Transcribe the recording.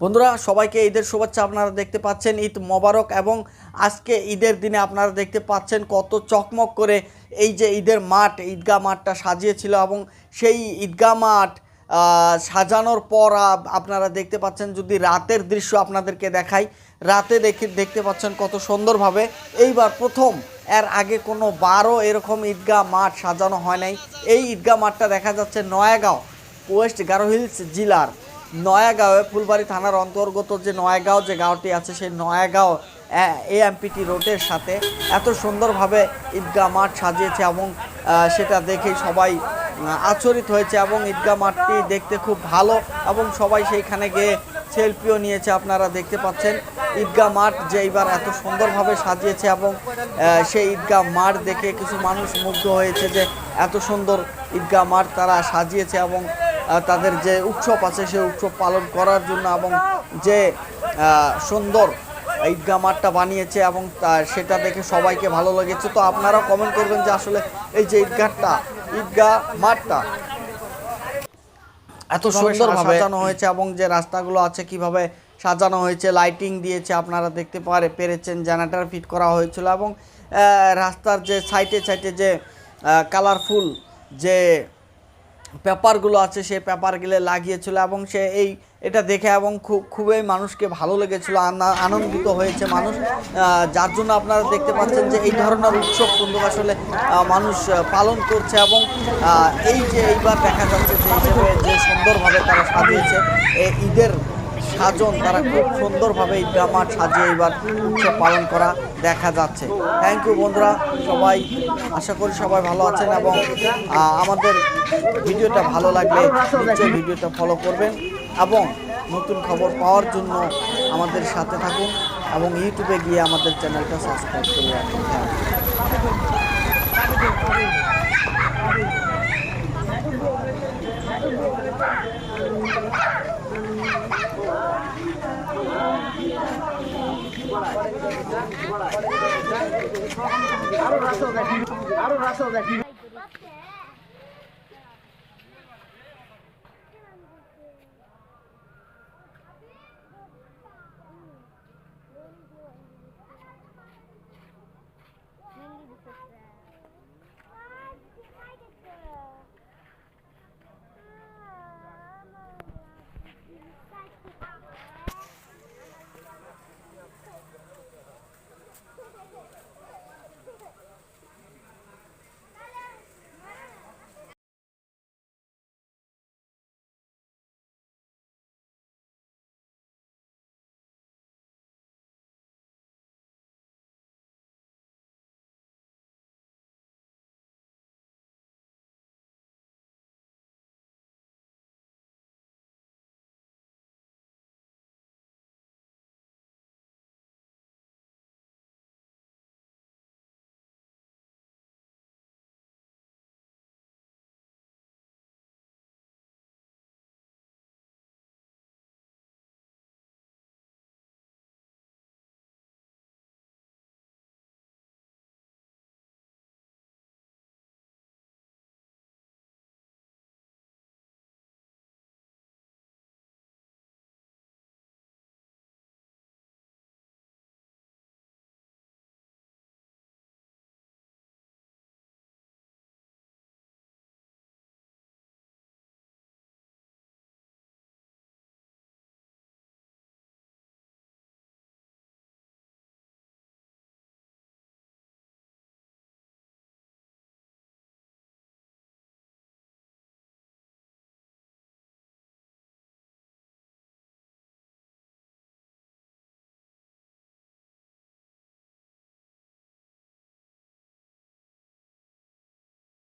বন্ধুরা, সবাইকে ঈদের শুভেচ্ছা আপনারা দেখতে পাচ্ছেন। ঈদ মোবারক এবং আজকে ঈদের দিনে আপনারা দেখতে পাচ্ছেন কত চকমক করে এই যে ঈদের মাঠ, ঈদগাহ মাঠটা সাজিয়েছিল এবং সেই ঈদগাহ মাঠ সাজানোর পর আপ- আপনারা দেখতে পাচ্ছেন যদি রাতের দৃশ্য আপনাদেরকে দেখাই, রাতে দেখে, দেখতে পাচ্ছেন কত সুন্দরভাবে। এইবার প্রথম, এর আগে কোনো বারো এরকম ঈদগাহ মাঠ সাজানো হয় নাই। এই ঈদগাহ মাঠটা দেখা যাচ্ছে নয়াগাঁও, ওয়েস্ট গারোহিলস জেলার নয়াগাঁওয়ে ফুলবাড়ি থানার অন্তর্গত যে নয়াগাঁও যে গাঁওটি আছে, সেই নয়াগাঁও এএমপিটি রোডের সাথে এত সুন্দরভাবে ঈদগাহ মাঠ সাজিয়েছে এবং সেটা দেখেই সবাই আচরিত হয়েছে এবং ঈদগাহ মাঠটি দেখতে খুব ভালো এবং সবাই সেইখানে গিয়ে সেলফিও নিয়েছে, আপনারা দেখতে পাচ্ছেন। ঈদগাহ মাঠ যে এইবার এত সুন্দরভাবে সাজিয়েছে এবং সেই ঈদগাহ মাঠ দেখে কিছু মানুষ মুগ্ধ হয়েছে যে এত সুন্দর ঈদগাহ মাঠ তারা সাজিয়েছে এবং তাদের যে উৎসব আছে সেই উৎসব পালন করার জন্য এবং যে সুন্দর ঈদগাহ মাঠটা বানিয়েছে এবং তা- সেটা দেখে সবাইকে ভালো লেগেছে। তো আপনারা কমেন্ট করবেন যে আসলে এই যে ঈদগাহটা ঈদগাহ মাঠটা এত সুন্দরভাবে সাজানো হয়েছে এবং যে রাস্তাগুলো আছে কীভাবে সাজানো হয়েছে লাইটিং দিয়েছে আপনারা দেখতে পারে পেরেছেন জেনারেটার ফিট করা হয়েছিল এবং রাস্তার যে সাইডে সাইডে যে কালারফুল যে পেপারগুলো আছে সেই পেপারগুলো লাগিয়েছিল এবং সে এই এটা দেখে এবং খুব খুবই মানুষকে ভালো লেগেছিল, আনা- আনন্দিত হয়েছে মানুষ। যার জন্য আপনারা দেখতে পাচ্ছেন যে এই ধরনের উৎসব কিন্তু আসলে মানুষ পালন করছে এবং এই যে এইবার দেখা যাচ্ছে যে হিসেবে যে সুন্দরভাবে তারা সাজিয়েছে ঈদের সাজন তারা খুব সুন্দরভাবে মাঠ সাজিয়ে এবার উৎসব পালন করা দেখা যাচ্ছে থ্যাংক ইউ বন্ধুরা, সবাই আশা করি সবাই ভালো আছেন এবং আমাদের ভিডিওটা ভালো লাগলে নিশ্চয়ই ভিডিওটা ফলো করবেন এবং নতুন খবর পাওয়ার জন্য আমাদের সাথে থাকুন এবং ইউটিউবে গিয়ে আমাদের চ্যানেলটা সাবস্ক্রাইব করে রাখুন Thank you. আরও রাসো দেখি আরও রাসো দেখি।